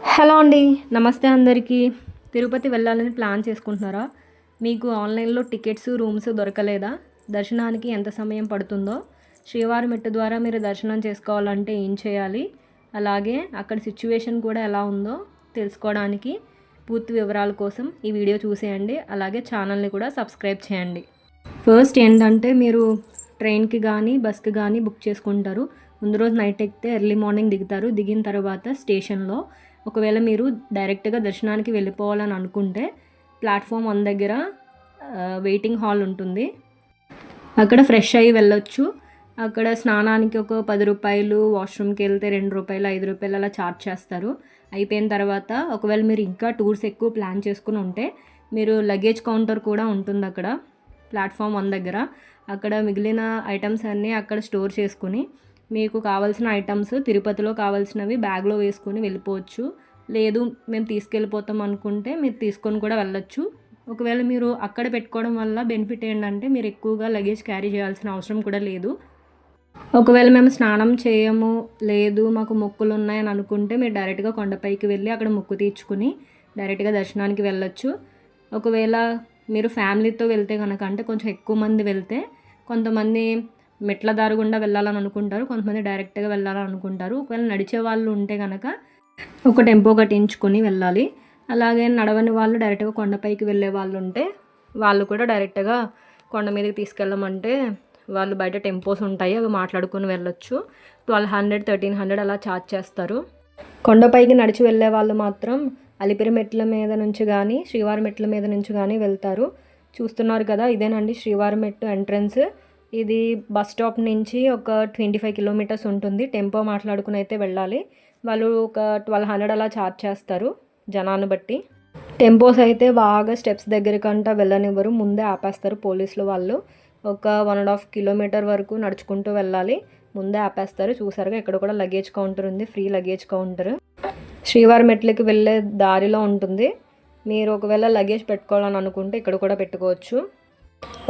Hello అండి నమస్తే అందరికీ. తిరుపతి వెళ్ళాలని ప్లాన్ చేసుకుంటున్నారా? మీకు ఆన్లైన్లో టికెట్స్ రూమ్స్ దొరకలేదా? దర్శనానికి ఎంత సమయం పడుతుందో? శ్రీవారి మెట్టు ద్వారా మీరు దర్శనం చేసుకోవాలంటే ఏం చేయాలి? అలాగే అక్కడ సిచ్యువేషన్ కూడా ఎలా ఉందో తెలుసుకోవడానికి పూర్తి వివరాల కోసం ఈ వీడియో చూసేయండి. అలాగే ఛానల్ని కూడా సబ్స్క్రైబ్ చేయండి. ఫస్ట్ ఏంటంటే మీరు ట్రైన్కి కానీ బస్కి కానీ బుక్ చేసుకుంటారు. ముందు రోజు నైట్ ఎక్కితే ఎర్లీ మార్నింగ్ దిగుతారు. దిగిన తర్వాత స్టేషన్లో ఒకవేళ మీరు డైరెక్ట్గా దర్శనానికి వెళ్ళిపోవాలని అనుకుంటే ప్లాట్ఫామ్ వన్ దగ్గర వెయిటింగ్ హాల్ ఉంటుంది. అక్కడ ఫ్రెష్ అయ్యి వెళ్ళొచ్చు. అక్కడ స్నానానికి ఒక పది రూపాయలు వాష్రూమ్కి వెళ్తే రెండు రూపాయలు ఐదు రూపాయలు అలా ఛార్జ్ చేస్తారు. అయిపోయిన తర్వాత ఒకవేళ మీరు ఇంకా టూర్స్ ఎక్కువ ప్లాన్ చేసుకుని ఉంటే మీరు లగేజ్ కౌంటర్ కూడా ఉంటుంది అక్కడ ప్లాట్ఫామ్ వన్ దగ్గర. అక్కడ మిగిలిన ఐటమ్స్ అన్నీ అక్కడ స్టోర్ చేసుకుని మీకు కావాల్సిన ఐటమ్స్ తిరుపతిలో కావాల్సినవి బ్యాగ్లో వేసుకొని వెళ్ళిపోవచ్చు. లేదు మేము తీసుకెళ్ళిపోతాం అనుకుంటే మీరు తీసుకొని కూడా వెళ్ళొచ్చు. ఒకవేళ మీరు అక్కడ పెట్టుకోవడం వల్ల బెనిఫిట్ ఏంటంటే మీరు ఎక్కువగా లగేజ్ క్యారీ చేయాల్సిన అవసరం కూడా లేదు. ఒకవేళ మేము స్నానం చేయము లేదు మాకు మొక్కులు ఉన్నాయని అనుకుంటే మీరు డైరెక్ట్గా కొండపైకి వెళ్ళి అక్కడ మొక్కు తీర్చుకుని డైరెక్ట్గా దర్శనానికి వెళ్ళొచ్చు. ఒకవేళ మీరు ఫ్యామిలీతో వెళ్తే కనుక అంటే కొంచెం ఎక్కువ మంది వెళ్తే కొంతమంది మెట్ల దారి గుండా వెళ్ళాలని అనుకుంటారు. కొంతమంది డైరెక్ట్గా వెళ్ళాలని అనుకుంటారు. ఒకవేళ నడిచే వాళ్ళు ఉంటే కనుక ఒక టెంపో కట్టించుకొని వెళ్ళాలి. అలాగే నడవని వాళ్ళు డైరెక్ట్గా కొండపైకి వెళ్ళే వాళ్ళు ఉంటే వాళ్ళు కూడా డైరెక్ట్గా కొండ మీదకి తీసుకెళ్ళమంటే వాళ్ళు బయట టెంపోస్ ఉంటాయి. అవి మాట్లాడుకొని వెళ్ళొచ్చు. ట్వెల్వ్ హండ్రెడ్ థర్టీన్ హండ్రెడ్ అలా ఛార్జ్ చేస్తారు. కొండపైకి నడిచి వెళ్ళే వాళ్ళు మాత్రం అలిపిరి మెట్ల మీద నుంచి కానీ శ్రీవారి మెట్ల మీద నుంచి కానీ వెళ్తారు. చూస్తున్నారు కదా ఇదేనండి శ్రీవారి మెట్టు ఎంట్రన్స్ ఇది బస్ స్టాప్ నుంచి ఒక ట్వంటీ ఫైవ్ కిలోమీటర్స్ ఉంటుంది. టెంపో మాట్లాడుకుని అయితే వెళ్ళాలి. వాళ్ళు ఒక ట్వెల్వ్ హండ్రెడ్ అలా ఛార్జ్ చేస్తారు జనాన్ని బట్టి. టెంపోస్ అయితే బాగా స్టెప్స్ దగ్గరికంటా వెళ్ళనివ్వరు. ముందే ఆపేస్తారు పోలీసులు వాళ్ళు. ఒక వన్ అండ్ హాఫ్ కిలోమీటర్ వరకు నడుచుకుంటూ వెళ్ళాలి. ముందే ఆపేస్తారు. చూసారుగా ఇక్కడ కూడా లగేజ్ కౌంటర్ ఉంది. Free luggage counter. శ్రీవారి మెట్లకి వెళ్ళే దారిలో ఉంటుంది. మీరు ఒకవేళ లగేజ్ పెట్టుకోవాలని అనుకుంటే ఇక్కడ కూడా పెట్టుకోవచ్చు.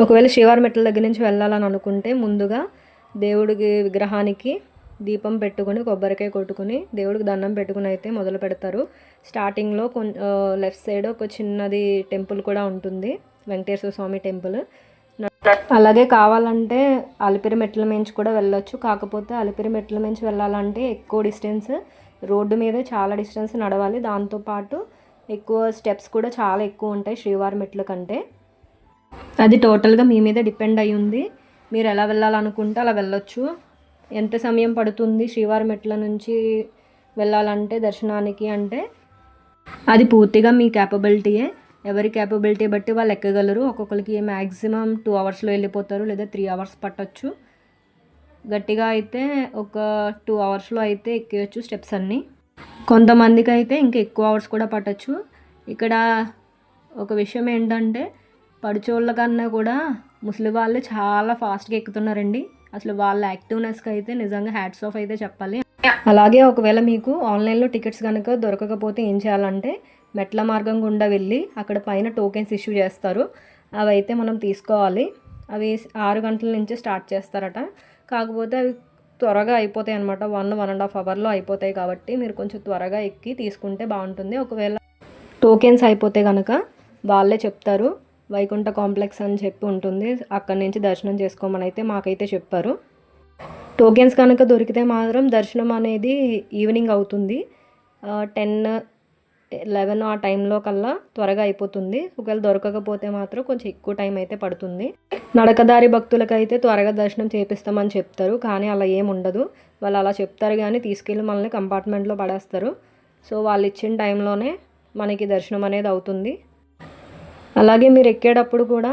ఒకవేళ శ్రీవారి మెట్ల దగ్గర నుంచి వెళ్ళాలని అనుకుంటే ముందుగా దేవుడికి విగ్రహానికి దీపం పెట్టుకుని కొబ్బరికాయ కొట్టుకుని దేవుడికి దండం పెట్టుకుని అయితే మొదలు పెడతారు. స్టార్టింగ్లో కొంచెం లెఫ్ట్ సైడ్ ఒక చిన్నది టెంపుల్ కూడా ఉంటుంది. వెంకటేశ్వర స్వామి టెంపుల్. అలాగే కావాలంటే అలిపిరి మెట్ల మించి కూడా వెళ్ళొచ్చు. కాకపోతే అలిపిరి మెట్ల మించి వెళ్ళాలంటే ఎక్కువ డిస్టెన్స్ రోడ్డు మీద చాలా డిస్టెన్స్ నడవాలి. దాంతోపాటు ఎక్కువ స్టెప్స్ కూడా చాలా ఎక్కువ ఉంటాయి శ్రీవారి మెట్ల కంటే. అది టోటల్గా మీ మీద డిపెండ్ అయి ఉంది మీరు ఎలా వెళ్ళాలనుకుంటే అలా వెళ్ళొచ్చు. ఎంత సమయం పడుతుంది శ్రీవారి మెట్ల నుంచి వెళ్ళాలంటే దర్శనానికి అంటే? అది పూర్తిగా మీ క్యాపబిలిటీయే ఎవరి క్యాపబిలిటీ బట్టి వాళ్ళు ఎక్కగలరు. ఒక్కొక్కరికి మ్యాక్సిమం టూ అవర్స్లో వెళ్ళిపోతారు లేదా త్రీ అవర్స్ పట్టచ్చు. గట్టిగా అయితే ఒక టూ అవర్స్లో అయితే ఎక్కేయచ్చు స్టెప్స్ అన్నీ. కొంతమందికి అయితే ఇంకా ఎక్కువ అవర్స్ కూడా పట్టచ్చు. ఇక్కడ ఒక విషయం ఏంటంటే పడుచోళ్ళ కన్నా కూడా ముసలి వాళ్ళు చాలా ఫాస్ట్గా ఎక్కుతున్నారండి. అసలు వాళ్ళ యాక్టివ్నెస్కి అయితే నిజంగా హ్యాట్స్ ఆఫ్ అయితే చెప్పాలి. అలాగే ఒకవేళ మీకు ఆన్లైన్లో టికెట్స్ కనుక దొరకకపోతే ఏం చేయాలంటే మెట్ల మార్గం గుండా వెళ్ళి అక్కడ పైన టోకెన్స్ ఇష్యూ చేస్తారు. అవి అయితే మనం తీసుకోవాలి. అవి ఆరు గంటల నుంచి స్టార్ట్ చేస్తారట. కాకపోతే అవి త్వరగా అయిపోతాయి అనమాట వన్ వన్ అండ్ హాఫ్ అవర్లో అయిపోతాయి కాబట్టి మీరు కొంచెం త్వరగా ఎక్కి తీసుకుంటే బాగుంటుంది. ఒకవేళ టోకెన్స్ అయిపోతే కనుక వాళ్ళే చెప్తారు. వైకుంఠ కాంప్లెక్స్ అని చెప్పి ఉంటుంది. అక్కడి నుంచి దర్శనం చేసుకోమని అయితే మాకైతే చెప్పారు. టోకెన్స్ కనుక దొరికితే మాత్రం దర్శనం అనేది ఈవినింగ్ అవుతుంది. టెన్ లెవెన్ ఆ టైంలో కల్లా త్వరగా అయిపోతుంది. ఒకవేళ దొరకకపోతే మాత్రం కొంచెం ఎక్కువ టైం అయితే పడుతుంది. నడకదారి భక్తులకైతే త్వరగా దర్శనం చేపిస్తామని చెప్తారు. కానీ అలా ఏం ఉండదు. వాళ్ళు అలా చెప్తారు కానీ తీసుకెళ్ళి మనల్ని కంపార్ట్మెంట్లో పడేస్తారు. సో వాళ్ళు ఇచ్చిన టైంలోనే మనకి దర్శనం అనేది అవుతుంది. అలాగే మీరు ఎక్కేటప్పుడు కూడా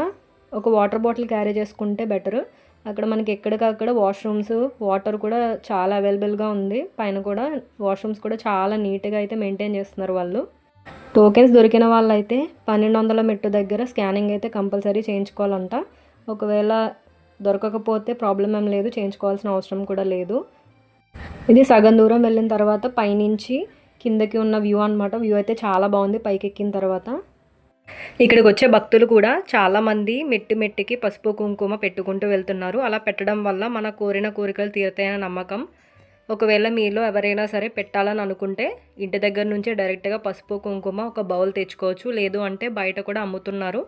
ఒక వాటర్ బాటిల్ క్యారీ చేసుకుంటే బెటర్. అక్కడ మనకి ఎక్కడికక్కడ వాష్రూమ్స్ వాటర్ కూడా చాలా అవైలబుల్గా ఉంది. పైన కూడా వాష్రూమ్స్ కూడా చాలా నీట్గా అయితే మెయింటైన్ చేస్తున్నారు వాళ్ళు. టోకెన్స్ దొరికిన వాళ్ళైతే పన్నెండు వందల మెట్టు దగ్గర స్కానింగ్ అయితే కంపల్సరీ చేయించుకోవాలంట. ఒకవేళ దొరకకపోతే ప్రాబ్లం ఏం లేదు చేయించుకోవాల్సిన అవసరం కూడా లేదు. ఇది సగం దూరం వెళ్ళిన తర్వాత పైనుంచి కిందకి ఉన్న వ్యూ అనమాట వ్యూ అయితే చాలా బాగుంది పైకి ఎక్కిన తర్వాత. ఇక్కడికి వచ్చే భక్తులు కూడా చాలామంది మెట్టి మెట్టికి పసుపు కుంకుమ పెట్టుకుంటూ వెళ్తున్నారు. అలా పెట్టడం వల్ల మన కోరిన కోరికలు తీరుతాయన్న నమ్మకం. ఒకవేళ మీలో ఎవరైనా సరే పెట్టాలని అనుకుంటే ఇంటి దగ్గర నుంచే డైరెక్ట్గా పసుపు కుంకుమ ఒక బౌల్ తెచ్చుకోవచ్చు. లేదు అంటే బయట కూడా అమ్ముతున్నారు.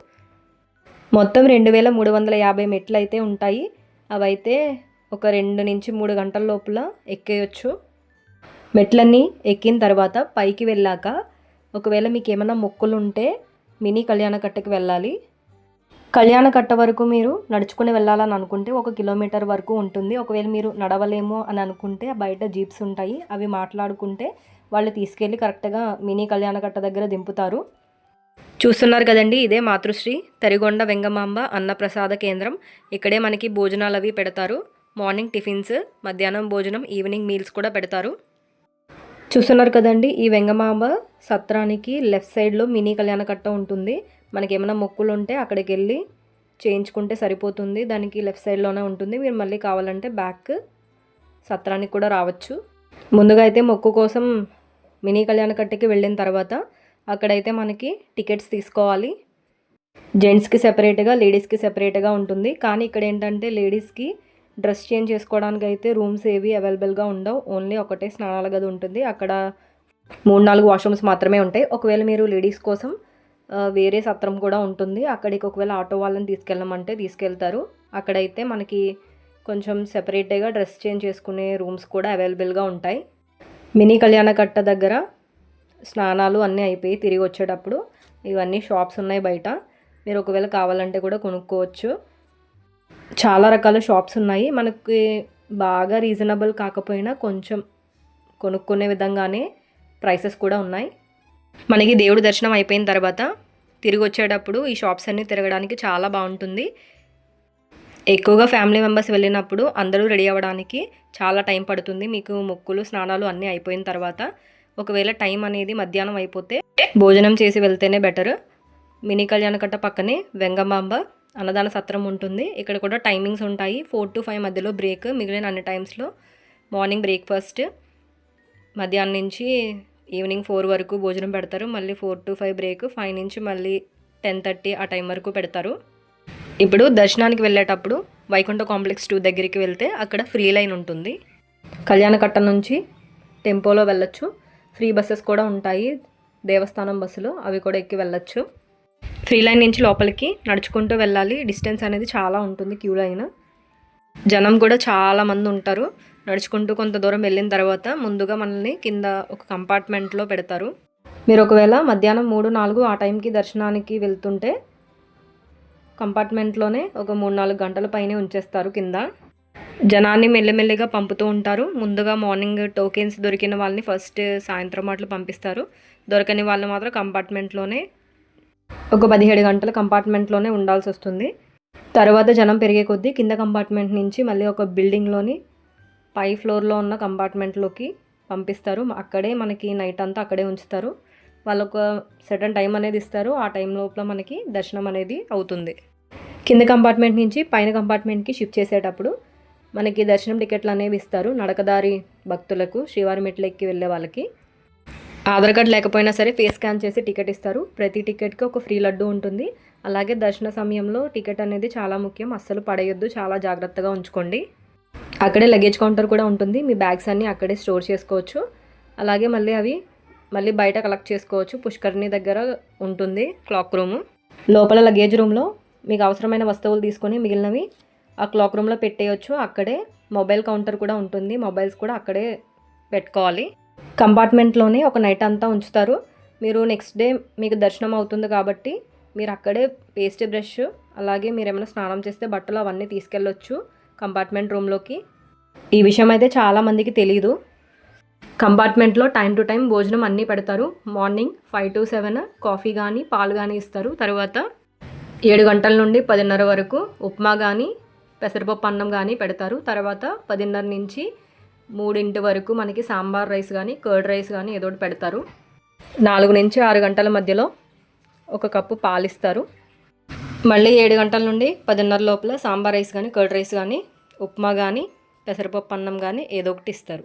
మొత్తం రెండు వేల మూడు వందల యాభై మెట్లు అయితే ఉంటాయి. అవైతే ఒక రెండు నుంచి మూడు గంటల లోపల ఎక్కేయచ్చు. మెట్లన్నీ ఎక్కిన తర్వాత పైకి వెళ్ళాక ఒకవేళ మీకు ఏమైనా మొక్కులు ఉంటే మినీ కళ్యాణకట్టకి వెళ్ళాలి. కళ్యాణకట్ట వరకు మీరు నడుచుకుని వెళ్ళాలని అనుకుంటే ఒక కిలోమీటర్ వరకు ఉంటుంది. ఒకవేళ మీరు నడవలేము అని అనుకుంటే బయట జీప్స్ ఉంటాయి. అవి మాట్లాడుకుంటే వాళ్ళు తీసుకెళ్ళి కరెక్ట్గా మినీ కళ్యాణ కట్ట దగ్గర దింపుతారు. చూస్తున్నారు కదండి ఇదే మాతృశ్రీ తరిగొండ వెంగమాంబ అన్నప్రసాద కేంద్రం. ఇక్కడే మనకి భోజనాలు అవి పెడతారు. మార్నింగ్ టిఫిన్స్ మధ్యాహ్నం భోజనం ఈవినింగ్ మీల్స్ కూడా పెడతారు. చూస్తున్నారు కదండి ఈ వెంగమాంబ సత్రానికి లెఫ్ట్ సైడ్లో మినీ కళ్యాణ కట్ట ఉంటుంది. మనకి ఏమైనా మొక్కులు ఉంటే అక్కడికి వెళ్ళి చేయించుకుంటే సరిపోతుంది. దానికి లెఫ్ట్ సైడ్లోనే ఉంటుంది. మీరు మళ్ళీ కావాలంటే బ్యాక్ సత్రానికి కూడా రావచ్చు. ముందుగా అయితే మొక్కు కోసం మినీ కళ్యాణ కట్టకి వెళ్ళిన తర్వాత అక్కడైతే మనకి టికెట్స్ తీసుకోవాలి. జెంట్స్కి సెపరేట్గా లేడీస్కి సెపరేట్గా ఉంటుంది. కానీ ఇక్కడ ఏంటంటే లేడీస్కి డ్రెస్ చేంజ్ చేసుకోవడానికి అయితే రూమ్స్ ఏవి అవైలబుల్గా ఉండవు. ఓన్లీ ఒకటే స్నానాల గది ఉంటుంది. అక్కడ మూడు నాలుగు వాష్రూమ్స్ మాత్రమే ఉంటాయి. ఒకవేళ మీరు లేడీస్ కోసం వేరే సత్రం కూడా ఉంటుంది. అక్కడికి ఒకవేళ ఆటో వాళ్ళని తీసుకెళ్ళమంటే తీసుకెళ్తారు. అక్కడైతే మనకి కొంచెం సెపరేట్గా డ్రెస్ చేంజ్ చేసుకునే రూమ్స్ కూడా అవైలబుల్గా ఉంటాయి. మినీ కళ్యాణ కట్ట దగ్గర స్నానాలు అన్నీ అయిపోయి తిరిగి వచ్చేటప్పుడు ఇవన్నీ షాప్స్ ఉన్నాయి బయట. మీరు ఒకవేళ కావాలంటే కూడా కొనుక్కోవచ్చు. చాలా రకాల షాప్స్ ఉన్నాయి. మనకి బాగా రీజనబుల్ కాకపోయినా కొంచెం కొనుక్కునే విధంగానే ప్రైసెస్ కూడా ఉన్నాయి. మనకి దేవుడి దర్శనం అయిపోయిన తర్వాత తిరిగి వచ్చేటప్పుడు ఈ షాప్స్ అన్నీ తిరగడానికి చాలా బాగుంటుంది. ఎక్కువగా ఫ్యామిలీ మెంబర్స్ వెళ్ళినప్పుడు అందరూ రెడీ అవ్వడానికి చాలా టైం పడుతుంది. మీకు మొక్కులు స్నానాలు అన్నీ అయిపోయిన తర్వాత ఒకవేళ టైం అనేది మధ్యాహ్నం అయిపోతే భోజనం చేసి వెళ్తేనే బెటర్. మినీ కళ్యాణకట్ట పక్కనే వెంగమాంబ అన్నదాన సత్రం ఉంటుంది. ఇక్కడ కూడా టైమింగ్స్ ఉంటాయి. ఫోర్ టు ఫైవ్ మధ్యలో బ్రేక్ మిగిలిన అన్ని టైమ్స్లో మార్నింగ్ బ్రేక్ఫాస్ట్ మధ్యాహ్నం నుంచి ఈవినింగ్ ఫోర్ వరకు భోజనం పెడతారు. మళ్ళీ four to five break five నుంచి మళ్ళీ టెన్ థర్టీ ఆ టైం వరకు పెడతారు. ఇప్పుడు దర్శనానికి వెళ్ళేటప్పుడు వైకుంఠ కాంప్లెక్స్ టూ దగ్గరికి వెళ్తే అక్కడ ఫ్రీ లైన్ ఉంటుంది. కళ్యాణకట్ట నుంచి టెంపోలో వెళ్ళొచ్చు. ఫ్రీ బస్సెస్ కూడా ఉంటాయి. దేవస్థానం బస్సులు అవి కూడా ఎక్కి వెళ్ళొచ్చు. ఫ్రీ లైన్ నుంచి లోపలికి నడుచుకుంటూ వెళ్ళాలి. డిస్టెన్స్ అనేది చాలా ఉంటుంది క్యూ లైన్. జనం కూడా చాలా మంది ఉంటారు. నడుచుకుంటూ కొంత దూరం వెళ్ళిన తర్వాత ముందుగా మనల్ని కింద ఒక కంపార్ట్మెంట్లో పెడతారు. మీరు ఒకవేళ మధ్యాహ్నం మూడు నాలుగు ఆ టైంకి దర్శనానికి వెళ్తుంటే కంపార్ట్మెంట్లోనే ఒక మూడు నాలుగు గంటల పైనే ఉంచేస్తారు కింద. జనాన్ని మెల్లమెల్లిగా పంపుతూ ఉంటారు. ముందుగా మార్నింగ్ టోకెన్స్ దొరికిన వాళ్ళని ఫస్ట్ సాయంత్రం అట్లు పంపిస్తారు. దొరకని వాళ్ళు మాత్రం కంపార్ట్మెంట్లోనే ఒక పదిహేడు గంటల కంపార్ట్మెంట్లోనే ఉండాల్సి వస్తుంది. తర్వాత జనం పెరిగే కొద్దీ కింద కంపార్ట్మెంట్ నుంచి మళ్ళీ ఒక బిల్డింగ్లోని పై ఫ్లోర్లో ఉన్న కంపార్ట్మెంట్లోకి పంపిస్తారు. అక్కడే మనకి నైట్ అంతా అక్కడే ఉంచుతారు. వాళ్ళు ఒక సర్టన్ టైం అనేది ఇస్తారు. ఆ టైం లోపల మనకి దర్శనం అనేది అవుతుంది. కింద కంపార్ట్మెంట్ నుంచి పైన కంపార్ట్మెంట్కి షిఫ్ట్ చేసేటప్పుడు మనకి దర్శనం టికెట్లు అనేవి ఇస్తారు. నడకదారి భక్తులకు శ్రీవారి మెట్లు ఎక్కి వెళ్ళే వాళ్ళకి. ఆధార్ కార్డ్ లేకపోయినా సరే ఫేస్ స్కాన్ చేసి టికెట్ ఇస్తారు. ప్రతి టికెట్కి ఒక ఫ్రీ లడ్డు ఉంటుంది. అలాగే దర్శన సమయంలో టికెట్ అనేది చాలా ముఖ్యం. అస్సలు పడేయొద్దు. చాలా జాగ్రత్తగా ఉంచుకోండి. అక్కడే లగేజ్ కౌంటర్ కూడా ఉంటుంది. మీ బ్యాగ్స్ అన్నీ అక్కడే స్టోర్ చేసుకోవచ్చు. అలాగే మళ్ళీ అవి మళ్ళీ బయట కలెక్ట్ చేసుకోవచ్చు. పుష్కరిణి దగ్గర ఉంటుంది క్లాక్ రూము. లోపల లగేజ్ రూమ్లో మీకు అవసరమైన వస్తువులు తీసుకొని మిగిలినవి ఆ క్లాక్ రూమ్లో పెట్టేయచ్చు. అక్కడే మొబైల్ కౌంటర్ కూడా ఉంటుంది. మొబైల్స్ కూడా అక్కడే పెట్టుకోవాలి. కంపార్ట్మెంట్లోనే ఒక నైట్ అంతా ఉంచుతారు. మీరు నెక్స్ట్ డే మీకు దర్శనం అవుతుంది కాబట్టి మీరు అక్కడే పేస్ట్ బ్రష్ అలాగే మీరు ఏమైనా స్నానం చేస్తే బట్టలు అవన్నీ తీసుకెళ్ళొచ్చు కంపార్ట్మెంట్ రూమ్లోకి. ఈ విషయం అయితే చాలా మందికి తెలియదు కంపార్ట్మెంట్లో టైం టు టైం భోజనం అన్నీ పెడతారు. Morning five to seven coffee కానీ పాలు కానీ ఇస్తారు. తర్వాత ఏడు గంటల నుండి పదిన్నర వరకు ఉప్మా కానీ పెసరపప్పు అన్నం కానీ పెడతారు. తర్వాత పదిన్నర నుంచి మూడింటి వరకు మనకి సాంబార్ రైస్ కానీ కర్డ్ రైస్ కానీ ఏదో ఒకటి పెడతారు. నాలుగు నుంచి ఆరు గంటల మధ్యలో ఒక కప్పు పాలిస్తారు మళ్ళీ ఏడు గంటల నుండి పదిన్నర లోపల సాంబార్ రైస్ కానీ కర్డ్ రైస్ కానీ ఉప్మా కానీ పెసరపప్పు అన్నం కానీ ఏదో ఒకటి ఇస్తారు.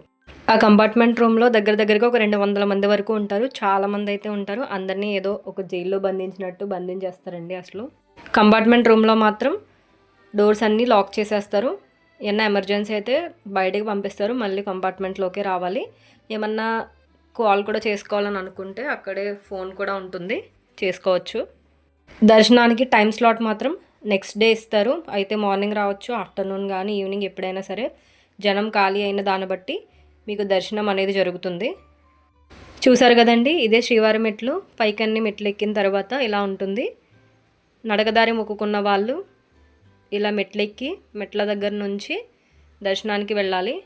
ఆ కంపార్ట్మెంట్ రూమ్లో దగ్గర దగ్గరగా ఒక రెండు వందల మంది వరకు ఉంటారు. చాలా మంది అయితే ఉంటారు. అందరినీ ఏదో ఒక జైల్లో బంధించినట్టు బంధించేస్తారండి అసలు. కంపార్ట్మెంట్ రూమ్లో మాత్రం డోర్స్ అన్నీ లాక్ చేసేస్తారు. ఏమన్నా ఎమర్జెన్సీ అయితే బయటికి పంపిస్తారు మళ్ళీ కంపార్ట్మెంట్లోకి రావాలి. ఏమన్నా కాల్ కూడా చేసుకోవాలని అనుకుంటే అక్కడే ఫోన్ కూడా ఉంటుంది చేసుకోవచ్చు. దర్శనానికి టైం స్లాట్ మాత్రం నెక్స్ట్ డే ఇస్తారు. అయితే మార్నింగ్ రావచ్చు ఆఫ్టర్నూన్ కానీ ఈవినింగ్ ఎప్పుడైనా సరే. జనం ఖాళీ అయిన దాన్ని బట్టి మీకు దర్శనం అనేది జరుగుతుంది. చూసారు కదండి ఇదే శ్రీవారి మెట్లు. పైకన్ని మెట్లు ఎక్కిన తర్వాత ఇలా ఉంటుంది. నడకదారి మొక్కుకున్న వాళ్ళు ఇలా మెట్లెక్కి మెట్ల దగ్గర నుంచి దర్శనానికి వెళ్ళాలి.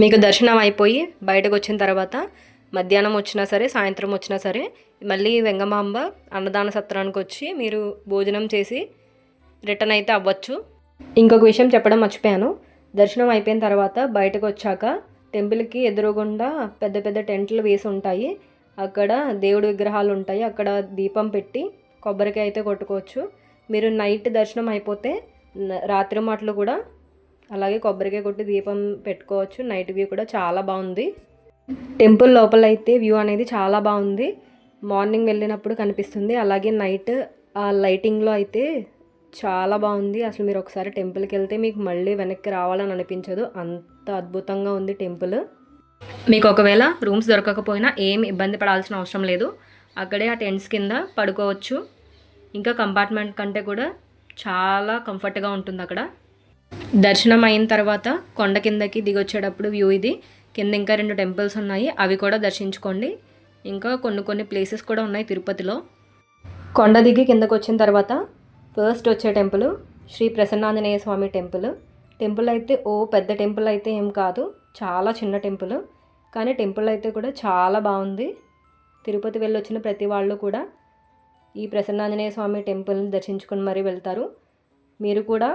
మీకు దర్శనం అయిపోయి బయటకు వచ్చిన తర్వాత మధ్యాహ్నం వచ్చినా సరే సాయంత్రం వచ్చినా సరే మళ్ళీ వెంగమాంబ అన్నదాన సత్రానికి వచ్చి మీరు భోజనం చేసి రిటర్న్ అయితే అవ్వచ్చు. ఇంకొక విషయం చెప్పడం మర్చిపోయాను. దర్శనం అయిపోయిన తర్వాత బయటకు వచ్చాక టెంపుల్కి ఎదురుగుండా పెద్ద పెద్ద టెంట్లు వేసి ఉంటాయి. అక్కడ దేవుడి విగ్రహాలు ఉంటాయి. అక్కడ దీపం పెట్టి కొబ్బరికాయ అయితే కొట్టుకోవచ్చు. మీరు నైట్ దర్శనం అయిపోతే రాత్రి మాటలు కూడా అలాగే కొబ్బరికాయ కొట్టి దీపం పెట్టుకోవచ్చు. నైట్ వ్యూ కూడా చాలా బాగుంది. టెంపుల్ లోపల అయితే వ్యూ అనేది చాలా బాగుంది. మార్నింగ్ వెళ్ళినప్పుడు కనిపిస్తుంది. అలాగే నైట్ ఆ లైటింగ్లో అయితే చాలా బాగుంది. అసలు మీరు ఒకసారి టెంపుల్కి వెళ్తే మీకు మళ్ళీ వెనక్కి రావాలని అనిపించదు. అంత అద్భుతంగా ఉంది టెంపుల్. మీకు ఒకవేళ రూమ్స్ దొరకకపోయినా ఏం ఇబ్బంది పడాల్సిన అవసరం లేదు. అక్కడే ఆ టెంట్స్ కింద పడుకోవచ్చు. ఇంకా కంపార్ట్మెంట్ కంటే కూడా చాలా కంఫర్ట్గా ఉంటుంది అక్కడ. దర్శనం అయిన తర్వాత కొండ కిందకి దిగొచ్చేటప్పుడు వ్యూ ఇది. కింద ఇంకా రెండు టెంపుల్స్ ఉన్నాయి. అవి కూడా దర్శించుకోండి. ఇంకా కొన్ని కొన్ని ప్లేసెస్ కూడా ఉన్నాయి తిరుపతిలో. కొండ దిగి కిందకు వచ్చిన తర్వాత ఫస్ట్ వచ్చే temple Sri Prasannanjaneya Swami temple. Temple అయితే ఓ పెద్ద టెంపుల్ అయితే ఏం కాదు. చాలా చిన్న టెంపుల్. కానీ టెంపుల్ అయితే కూడా చాలా బాగుంది. తిరుపతి వెళ్ళొచ్చిన ప్రతి వాళ్ళు కూడా ఈ ప్రసన్నాంజనేయ స్వామి టెంపుల్ని దర్శించుకుని మరీ వెళ్తారు. మీరు కూడా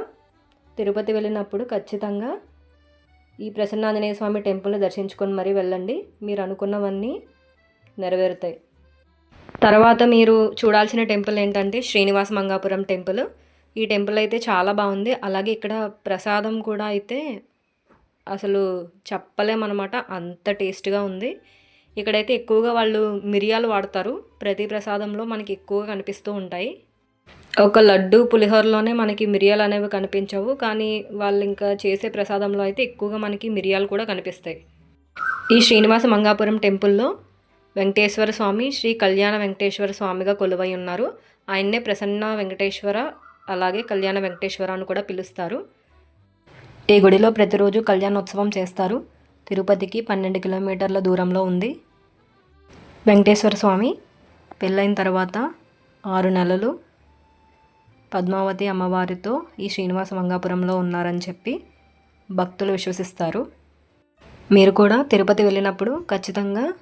తిరుపతి వెళ్ళినప్పుడు ఖచ్చితంగా ఈ ప్రసన్నాంజనేయ స్వామి టెంపుల్ని దర్శించుకొని మరీ వెళ్ళండి. మీరు అనుకున్నవన్నీ నెరవేరుతాయి. తర్వాత మీరు చూడాల్సిన టెంపుల్ ఏంటంటే శ్రీనివాస మంగాపురం టెంపుల్. ఈ టెంపుల్ అయితే చాలా బాగుంది. అలాగే ఇక్కడ ప్రసాదం కూడా అయితే అసలు చెప్పలేమన్నమాట. అంత టేస్ట్గా ఉంది. ఇక్కడైతే ఎక్కువగా వాళ్ళు మిరియాలు వాడతారు. ప్రతి ప్రసాదంలో మనకి ఎక్కువగా కనిపిస్తూ ఉంటాయి. ఒక లడ్డు పులిహోరలోనే మనకి మిరియాలు అనేవి కనిపించవు. కానీ వాళ్ళు ఇంకా చేసే ప్రసాదంలో అయితే ఎక్కువగా మనకి మిరియాలు కూడా కనిపిస్తాయి. ఈ శ్రీనివాస మంగాపురం టెంపుల్లో వెంకటేశ్వర స్వామి శ్రీ కళ్యాణ వెంకటేశ్వర స్వామిగా కొలువై ఉన్నారు. ఆయన్నే ప్రసన్న వెంకటేశ్వర అలాగే కళ్యాణ వెంకటేశ్వర అని కూడా పిలుస్తారు. ఈ గుడిలో ప్రతిరోజు కళ్యాణోత్సవం చేస్తారు. తిరుపతికి పన్నెండు కిలోమీటర్ల దూరంలో ఉంది. వెంకటేశ్వర స్వామి. పెళ్ళైన తర్వాత ఆరు నెలలు పద్మావతి అమ్మవారితో ఈ శ్రీనివాస మంగాపురంలో ఉన్నారని చెప్పి భక్తులు విశ్వసిస్తారు. మీరు కూడా తిరుపతి వెళ్ళినప్పుడు ఖచ్చితంగా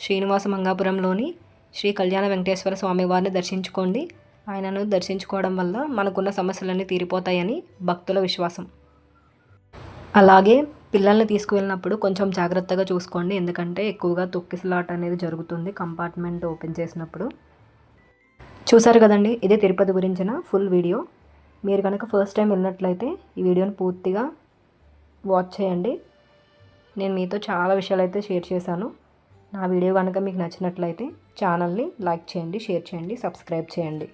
శ్రీనివాస మంగాపురంలోని శ్రీ కళ్యాణ వెంకటేశ్వర స్వామి వారిని దర్శించుకోండి. ఆయనను దర్శించుకోవడం వల్ల మనకున్న సమస్యలన్నీ తీరిపోతాయని భక్తుల విశ్వాసం. అలాగే పిల్లల్ని తీసుకువెళ్ళినప్పుడు కొంచెం జాగ్రత్తగా చూసుకోండి. ఎందుకంటే ఎక్కువగా తొక్కిసలాట అనేది జరుగుతుంది కంపార్ట్మెంట్ ఓపెన్ చేసినప్పుడు. చూసారు కదండి ఇదే తిరుపతి గురించిన ఫుల్ వీడియో. మీరు కనుక ఫస్ట్ టైం వెళ్ళినట్లయితే ఈ వీడియోని పూర్తిగా వాచ్ చేయండి. నేను మీతో చాలా విషయాలు అయితే షేర్ చేశాను. నా వీడియో కనుక మీకు నచ్చినట్లయితే ఛానల్ని లైక్ చేయండి షేర్ చేయండి సబ్స్క్రైబ్ చేయండి.